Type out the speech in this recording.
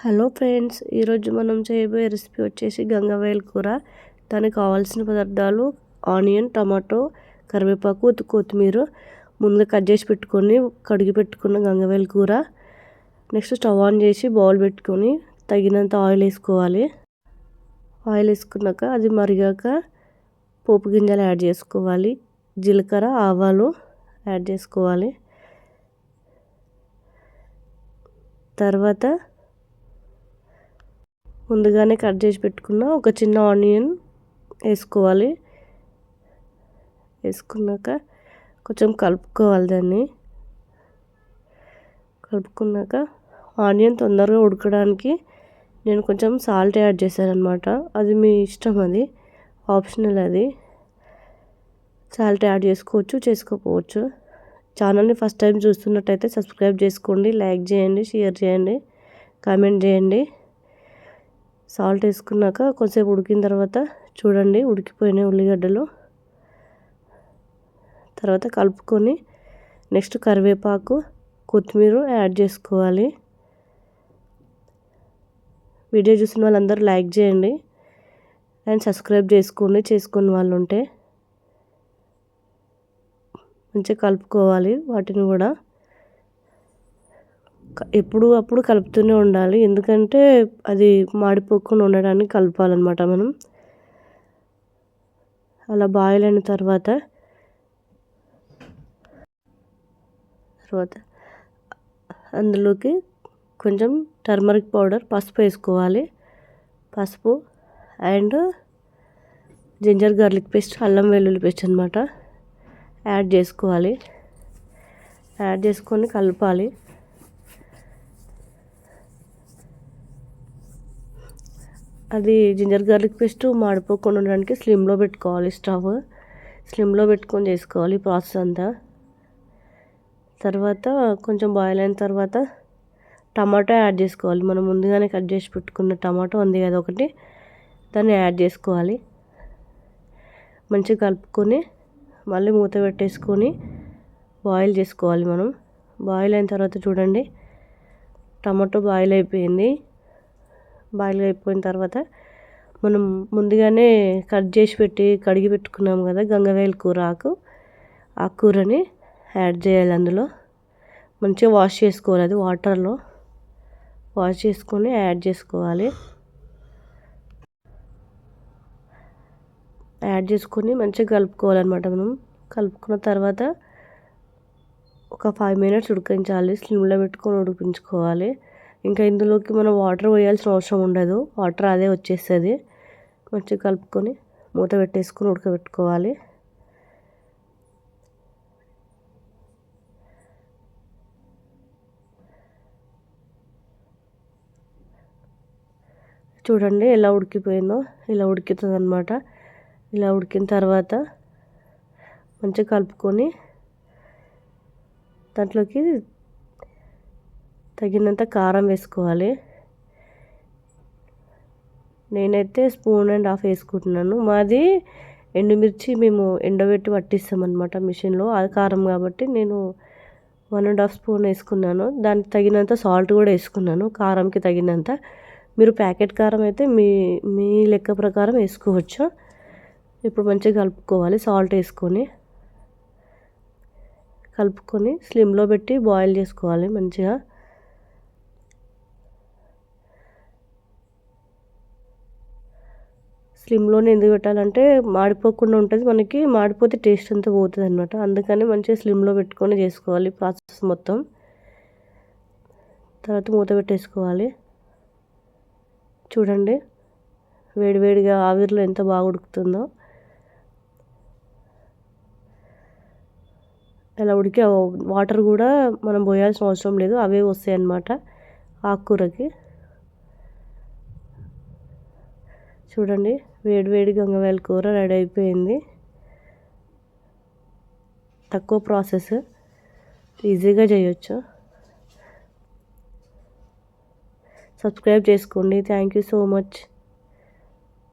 Hello friends ఈరోజు మనం చేయబోయే రెసిపీ వచ్చేసి గంగవేల్ కూర. దానికి కావాల్సిన పదార్థాలు ఆనియన్ టమాటో కరివేపాకు కొత్తిమీర ముందుగా కట్ చేసి పెట్టుకొని కడిగి పెట్టుకున్న గంగవేల్ కూర. నెక్స్ట్ స్టవ్ ఆన్ చేసి బౌల్ పెట్టుకొని తగినంత ఆయిల్ వేసుకోవాలి. ఆయిల్ వేసుకున్నాక అది మరిగాక పోపు గింజలు యాడ్ చేసుకోవాలి. జీలకర్ర ఆవాలు యాడ్ చేసుకోవాలి. తర్వాత ముందుగానే కట్ చేసి పెట్టుకున్న ఒక చిన్న ఆనియన్ వేసుకోవాలి. వేసుకున్నాక కొంచెం కలుపుకోవాలి దాన్ని. కలుపుకున్నాక ఆనియన్ తొందరగా ఉడకడానికి నేను కొంచెం సాల్ట్ యాడ్ చేశాను అనమాట అది మీ ఇష్టం అది. ఆప్షనల్ అది. సాల్ట్ యాడ్ చేసుకోవచ్చు చేసుకోకపోవచ్చు. ఛానల్ని ఫస్ట్ టైం చూస్తున్నట్టయితే సబ్స్క్రైబ్ చేసుకోండి లైక్ చేయండి షేర్ చేయండి కామెంట్ చేయండి. సాల్ట్ వేసుకున్నాక కొంచెంసేపు ఉడికిన తర్వాత చూడండి ఉడికిపోయినాయి ఉల్లిగడ్డలు. తర్వాత కలుపుకొని నెక్స్ట్ కరివేపాకు కొత్తిమీర యాడ్ చేసుకోవాలి. వీడియో చూసిన వాళ్ళందరూ లైక్ చేయండి అండ్ సబ్స్క్రైబ్ చేసుకోండి చేసుకున్న వాళ్ళు ఉంటే. మంచిగా కలుపుకోవాలి వాటిని కూడా. ఎప్పుడు అప్పుడు కలుపుతూనే ఉండాలి. ఎందుకంటే అది మాడిపోకుండా ఉండడానికి కలపాలన్నమాట మనం. అలా బాయిల్ అయిన తర్వాత తర్వాత అందులోకి కొంచెం టర్మరిక్ పౌడర్ పసుపు వేసుకోవాలి. పసుపు అండ్ జింజర్ గార్లిక్ పేస్ట్ అల్లం వెల్లుల్లి పేస్ట్ అనమాట యాడ్ చేసుకోవాలి. యాడ్ చేసుకొని కలపాలి. అది జింజర్ గార్లిక్ పేస్ట్ మాడిపోకుండా ఉండడానికి స్లిమ్లో పెట్టుకోవాలి స్టవ్. స్లిమ్లో పెట్టుకొని చేసుకోవాలి ప్రాసెస్ అంతా. తర్వాత కొంచెం బాయిల్ అయిన తర్వాత టమాటో యాడ్ చేసుకోవాలి. మనం ముందుగానే కట్ చేసి పెట్టుకున్న టమాటో ఉంది కదా ఒకటి దాన్ని యాడ్ చేసుకోవాలి. మంచిగా కలుపుకొని మళ్ళీ మూత పెట్టేసుకొని బాయిల్ చేసుకోవాలి మనం. బాయిల్ అయిన తర్వాత చూడండి టమాటో బాయిల్ అయిపోయింది. బాయిల్ అయిపోయిన తర్వాత మనం ముందుగానే కట్ చేసి పెట్టి కడిగి పెట్టుకున్నాం కదా గంగవేల కూర ఆకు. ఆ కూరని యాడ్ చేయాలి అందులో. మంచిగా వాష్ చేసుకోవాలి అది వాటర్లో. వాష్ చేసుకొని యాడ్ చేసుకోవాలి. యాడ్ చేసుకొని మంచిగా కలుపుకోవాలన్నమాట మనం. కలుపుకున్న తర్వాత ఒక ఫైవ్ మినిట్స్ ఉడికించాలి. స్లిమ్లో పెట్టుకొని ఉడికించుకోవాలి. ఇంకా ఇందులోకి మనం వాటర్ పోయాల్సిన అవసరం ఉండదు. వాటర్ అదే వచ్చేస్తుంది. మంచిగా కలుపుకొని మూత పెట్టేసుకొని ఉడకబెట్టుకోవాలి. చూడండి ఎలా ఉడికిపోయిందో ఇలా ఉడుకుతుంది అనమాట ఇలా ఉడికిన తర్వాత మంచిగా కలుపుకొని దాంట్లోకి తగినంత కారం వేసుకోవాలి. నేనైతే స్పూన్ అండ్ హాఫ్ వేసుకుంటున్నాను. మాది ఎండుమిర్చి మేము ఎండబెట్టి పట్టిస్తామన్నమాట మిషన్లో. అది కారం కాబట్టి నేను వన్ అండ్ హాఫ్ స్పూన్ వేసుకున్నాను. దానికి తగినంత సాల్ట్ కూడా వేసుకున్నాను కారంకి తగినంత. మీరు ప్యాకెట్ కారం అయితే మీ మీ లెక్క ప్రకారం వేసుకోవచ్చు. ఇప్పుడు మంచిగా కలుపుకోవాలి సాల్ట్ వేసుకొని. కలుపుకొని స్లిమ్లో పెట్టి బాయిల్ చేసుకోవాలి మంచిగా. స్లిమ్లోనే ఎందుకు పెట్టాలంటే మాడిపోకుండా ఉంటుంది. మనకి మాడిపోతే టేస్ట్ అంతా పోతుంది అనమాట అందుకని మంచిగా స్లిమ్లో పెట్టుకొని చేసుకోవాలి ప్రాసెస్ మొత్తం. తర్వాత మూత పెట్టేసుకోవాలి. చూడండి వేడివేడిగా ఆవిరిలో ఎంత బాగా ఉడుకుతుందో. ఇలా ఉడికి వాటర్ కూడా మనం పోయాల్సిన అవసరం లేదు. అవే వస్తాయి అన్నమాట ఆకుకూరకి. చూడండి వేడి వేడి గంగవేల కూర రెడీ అయిపోయింది. తక్కువ ప్రాసెస్ ఈజీగా చేయొచ్చు. సబ్స్క్రైబ్ చేసుకోండి. Thank you so much.